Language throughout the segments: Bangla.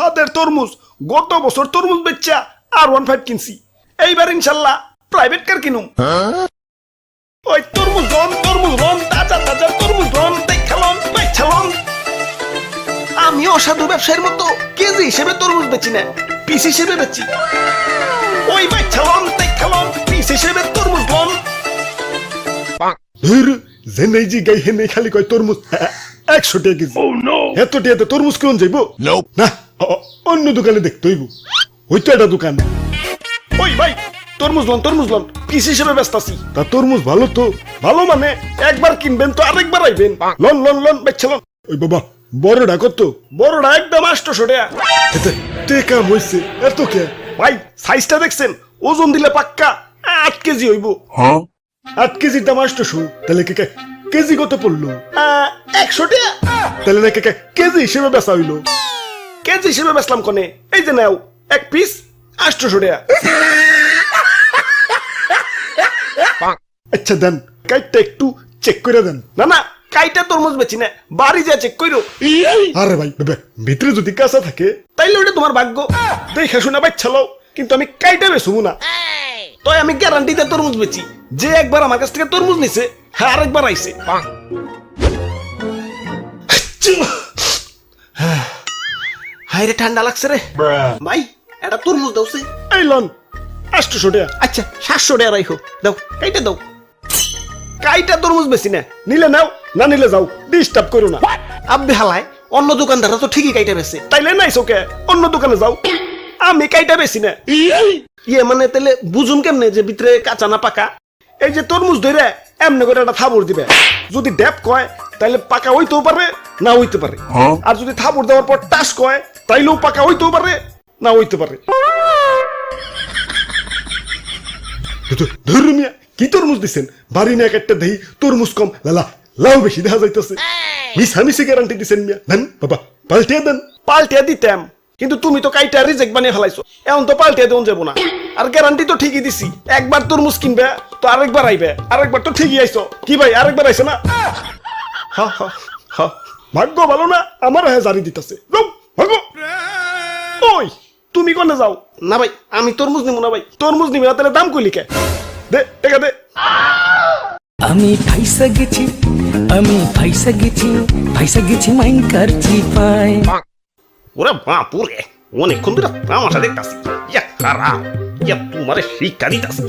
সাদের তরমুজ গত বছর তরমুজ বেচা আর ওয়ান ফাইভ কিনছি। এইবার ইনশাল্লাহ প্রাইভেট কার কিনুম। ওই তরমুজ রন তরমুজ রন তাজা তাজা তরমুজ রন দেখালন বেচালন আমি অসাধু ব্যবসায়ীর মতো কেজি হিসেবে তরমুজ বেচি না পিস হিসেবে বেচি। ওই বেচালন দেখালন পিস হিসেবে তরমুজ রন ধুর জেনে জি গাই হেনে খালি কয় তরমুজ হ্যাঁ, একশো টাকা কেজি। এত টাকাতে তরমুজ কেমন যাইব? না। অন্য দোকানে দেখতে হইব। ওই তো একটা দোকান। ওই ভাই তরমুজ লন তরমুজ লন। পিস হিসেবে ব্যস্ত আছি। তা তরমুজ ভালো তো। ভালো মানে একবার কিনবেন তো আরেকবার আইবেন। লন লন লন বেচ্ছে লন। ওই বাবা বড়টা কত? বড়টা একদম আষ্টশো টাকা। এতে টেকা হইছে এত কে? ভাই সাইজটা দেখছেন? ওজন দিলে পাক্কা। আট কেজি হইব। আট কেজির দাম আষ্টশো তাহলে কে কে- কেজি কত পড়ল? একশো টাকা। তাহলে না কে কে- কেজি হিসেবে বেচা হইল। কেজি হিসেবে বেচলাম কনে? এই যে নাও এক পিস আষ্টশো টাকা। আচ্ছা দেন কাইটটা একটু চেক করে দেন। না না কাইটা তরমুজ বেচি না বাড়ি যা চেক কইরো। আরে ভাই ভিতরে যদি কাঁচা থাকে তাইলে ওটা তোমার ভাগ্য। দেখে শুনে বাচ্চা লও কিন্তু আমি কাইটা বেচবো না। তাই আমি গ্যারান্টিতে তরমুজ বেচি। যে একবার আমার কাছ থেকে তরমুজ নিছে হ্যাঁ আরেকবার আইছে। হাই রে ঠান্ডা লাগছে রে। ভাই এটা তরমুজ দাও সে। এই লন আটশো টাকা আচ্ছা সাতশো টাকা রাখো দাও কাইটা দাও। কাইটা তরমুজ বেশি না। নিলে নাও না নিলে যাও। ডিস্টার্ব করো না। আব্বে হালায় অন্য দোকানদাররা তো ঠিকই কাইটা বেছে। তাইলে নাই ওকে। অন্য দোকানে যাও। আমি কাইটা বেশি না। ইয়ে মানে তাহলে বুঝুন কেমনে যে ভিতরে কাঁচা না পাকা? এই যে তরমুজ ধরে এমনি করে একটা থাবড় দিবে। যদি ড্যাপ কয় তাইলে পাকা হইতেও পারে না হইতে পারে। আর যদি থাবড় দেওয়ার পর টাস কয় তাইলেও পাকা হইতেও পারে না হইতে পারে। ধরু মিয়া কি তরমুজ দিছেন? বাড়ি না একটা দেহি তরমুজ কম। লালা লাউ বেশি দেখা যাইতেছে। গ্যারান্টি দিছেন মিয়া। দেন বাবা পাল্টিয়ে দেন। পাল্টিয়ে দিতাম। কিন্তু তুমি তো কাইটা রিজেক্ট বানিয়ে ফেলাইছো। এখন তো পাল্টিয়ে দেন যাব না। আর গ্যারান্টি তো ঠিকই দিছি। একবার তরমুজ কিনবে তো আরেকবার আইবে। আরেকবার তো ঠিকই আইছো। কি ভাই আরেকবার আইছে না? হা হা হা। ভাগ্য ভালো না আমার হ্যাঁ জারি দিতেছে। তুমি কোনে যাও? না ভাই আমি তরমুজ নিব না ভাই। তরমুজ নিবি না তাহলে দাম কইলি কে দে টাকা দে। আমি ফাইসা গেছি আমি ফাইসা গেছি ফাইসা গেছি মাইন কারচি পাই ওরে বাপ বাপুরে অনেকক্ষণ ধরে তামাশা দেখতাছি। ইয়া খারাপ ইয়া তোমারে শিক্ষা দিতাছি।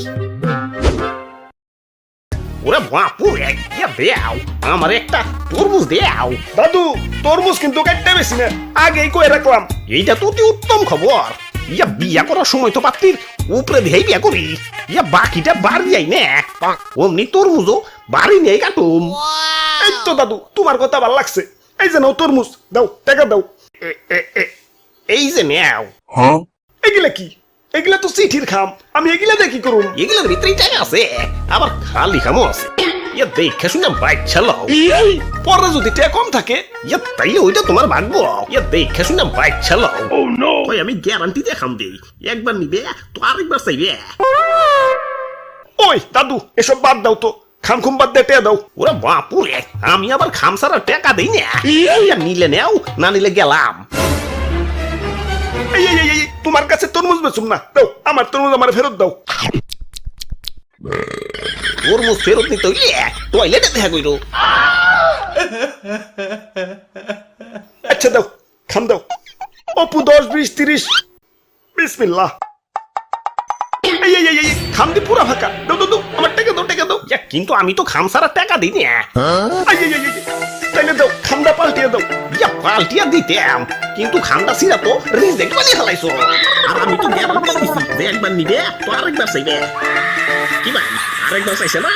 ওরে বাপুরে ইয়া দেও আমার একটা তরমুজ দেও দাদু তরমুজ কিন্তু কাটতে বেশি না আগেই কয়ে রাখলাম। এইটা তো অতি উত্তম খবর। ইয়া বিয়া করার সময় তো পাত্রীর উপরে দিয়েই বিয়া করি। ইয়া বাকিটা বাড়ি যাই না। অমনি তরমুজও বাড়ি নেই কাটুম। এই তো দাদু তোমার কথা ভালো লাগছে। এই যে নাও তরমুজ দাও টাকা দাও। এ- এ- এ- এই যে নেও। হ্যাঁ এগুলা কি? এগুলা তো চিঠির খাম। আমি এগুলা দিয়ে কি করুম? এগুলোর ভিতরেই টাকা আছে। আবার খালি খামও আছে। ইয়া দেখে শুনে বাইক চালাও পরে যদি টাকা কম থাকে ইয়া তাইলে ওইটা তোমার ভাগ্য ইয়া দেখে শুনে বাইক চালাও ওই আমি গ্যারান্টি দেখাম দেই। একবার নিবে তো আরেকবার চাইবে। ওই দাদু এসব বাদ দাও তো। খাম খুম বাদ দিয়ে টাকা দাও। ওরা বাপুরে আমি আবার খামসারা টাকা দেই না। নিলে নেও না নিলে গেলাম। এই, এই তোমার কাছে তরমুজ বেচুম না। দাও আমার তরমুজ আমার ফেরত দাও। তরমুজ ফেরত নিতে হইলে টয়লেটে দেখা কইরো। আচ্ছা দাও খাম দাও। অপু দশ বিশ তিরিশ। বিসমিল্লাহ। এই খাম দি পুরা ফাঁকা। দাও দাও আমার টাকা দাও টাকা দাও। কিন্তু আমি তো খামসারা টাকা দিই না পাল্টিয়া দিতাম। কিন্তু খামটা সিরা তো রিজেক্ট বানিয়ে ফেলাইছো। আর আমি তো গ্যারান্টি দিছি যে একবার নিবে, তো আরেকবার চাইবে। কি ভাই আরেকবার চাইছে না?